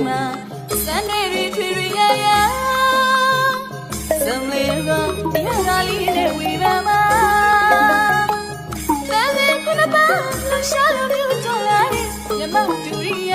င်းနာစံနေရီထွေရီရရစံလေးကတရားကလေးနဲ့ဝေဖန်ပါဖဲဖဲခုနပါလှရှာလို့ပြုံးကြလာရင်မြမတူရီ